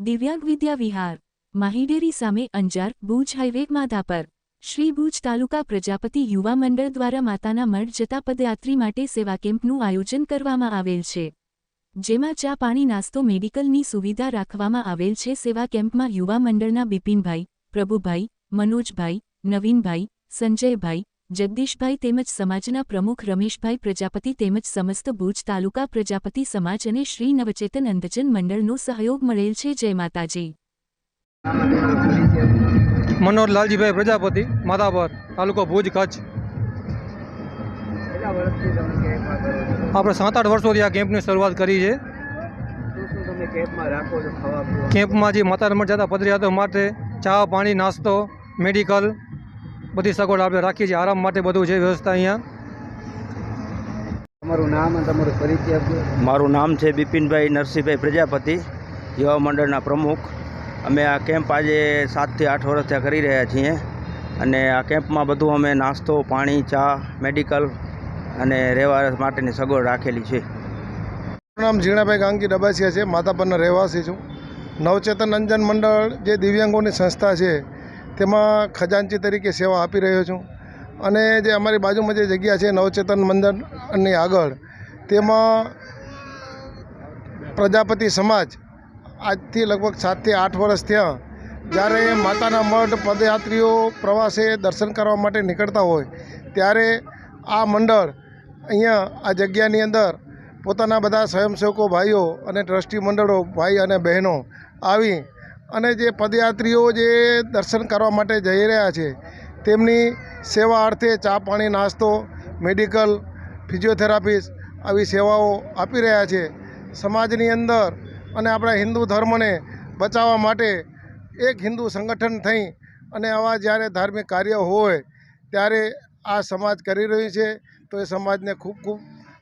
દિવ્યાંગ વિદ્યા વિહાર, માહીડેરી સામે અંજાર, ભુજ હાઈવે, માધાપર. શ્રી ભુજ તાલુકા પ્રજાપતિ યુવા મંડળ દ્વારા માતાના મઢ જતા પદયાત્રી માટે સેવા કેમ્પનું આયોજન કરવામાં આવેલ છે. જેમાં ચા પાણી નાસ્તો મેડિકલની સુવિધા રાખવામાં આવેલ છે. સેવા કેમ્પમાં યુવા મંડળના બિપિનભાઈ, પ્રભુભાઈ, મનોજભાઈ, નવીનભાઈ, સંજયભાઈ જગદીશભાઈ તેમજ સમાજના પ્રમુખ રમેશભાઈ પ્રજાપતિ તેમજ સમસ્ત ભુજ તાલુકા પ્રજાપતિ સમાજ અને શ્રી નવચેતન અંધજન મંડળનો સહયોગ મળેલ છે. જય માતાજી. મનોહર લાલજીભાઈ પ્રજાપતિ, માધાપર, તાલુકો ભુજ, કચ્છ. આપણે સાત આઠ વર્ષોથી આ કેમ્પની શરૂઆત કરી છે. કેમ્પમાં જે માતા રમણ જતા પદયાત્રા માટે ચા, પાણી, નાસ્તો, મેડિકલ બધી સગવડ આપણે રાખીએ છીએ આરામ માટે બધું છે વ્યવસ્થા અહીંયા. તમારું નામ અને તમારું પરિચય આપજો. મારું નામ છે બિપિનભાઈ નરસિંહભાઈ પ્રજાપતિ યુવા મંડળના પ્રમુખ. અમે આ કેમ્પ આજે સાતથી આઠ વર્ષથી કરી રહ્યા છીએ. અને આ કેમ્પમાં બધું અમે નાસ્તો પાણી ચા મેડિકલ અને રહેવા માટેની સગવડ રાખેલી છે. મારું નામ ઝીણાભાઈ ગાંગી ડબાસિયા છે. માતાપરના રહેવાસી છું. નવચેતન અંજન મંડળ જે દિવ્યાંગોની સંસ્થા છે તેમાં ખજાનચી તરીકે સેવા આપી રહ્યો છું. અને જે અમારી બાજુમાં જે જગ્યા છે, નવચેતન મંદિરની આગળ, તેમાં પ્રજાપતિ સમાજ આજથી લગભગ સાતથી આઠ વર્ષ થયા. જ્યારે માતાના મઢ પદયાત્રીઓ પ્રવાસે દર્શન કરવા માટે નીકળતા હોય, ત્યારે આ મંડળ અહીંયા આ જગ્યાની અંદર પોતાના બધા સ્વયંસેવકો ભાઈઓ અને ટ્રસ્ટી મંડળો, ભાઈ અને બહેનો આવી અને જે પદયાત્રીઓ જે દર્શન કરવા માટે જઈ રહ્યા છે, તેમની સેવા અર્થે ચા પાણી, નાસ્તો, મેડિકલ ફિઝિયોથેરાપિસ્ટ આવી સેવાઓ આપી રહ્યા છે. સમાજની અંદર અને આપણા હિન્દુ ધર્મને બચાવવા માટે એક હિન્દુ સંગઠન થઈ અને આવા જ્યારે ધાર્મિક કાર્ય હોય ત્યારે આ સમાજ કરી રહ્યું છે, તો એ સમાજને ખૂબ ખૂબ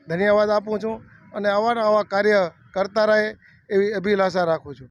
ધન્યવાદ આપું છું અને આવા આવા કાર્ય કરતા રહે એવી અભિલાષા રાખું છું.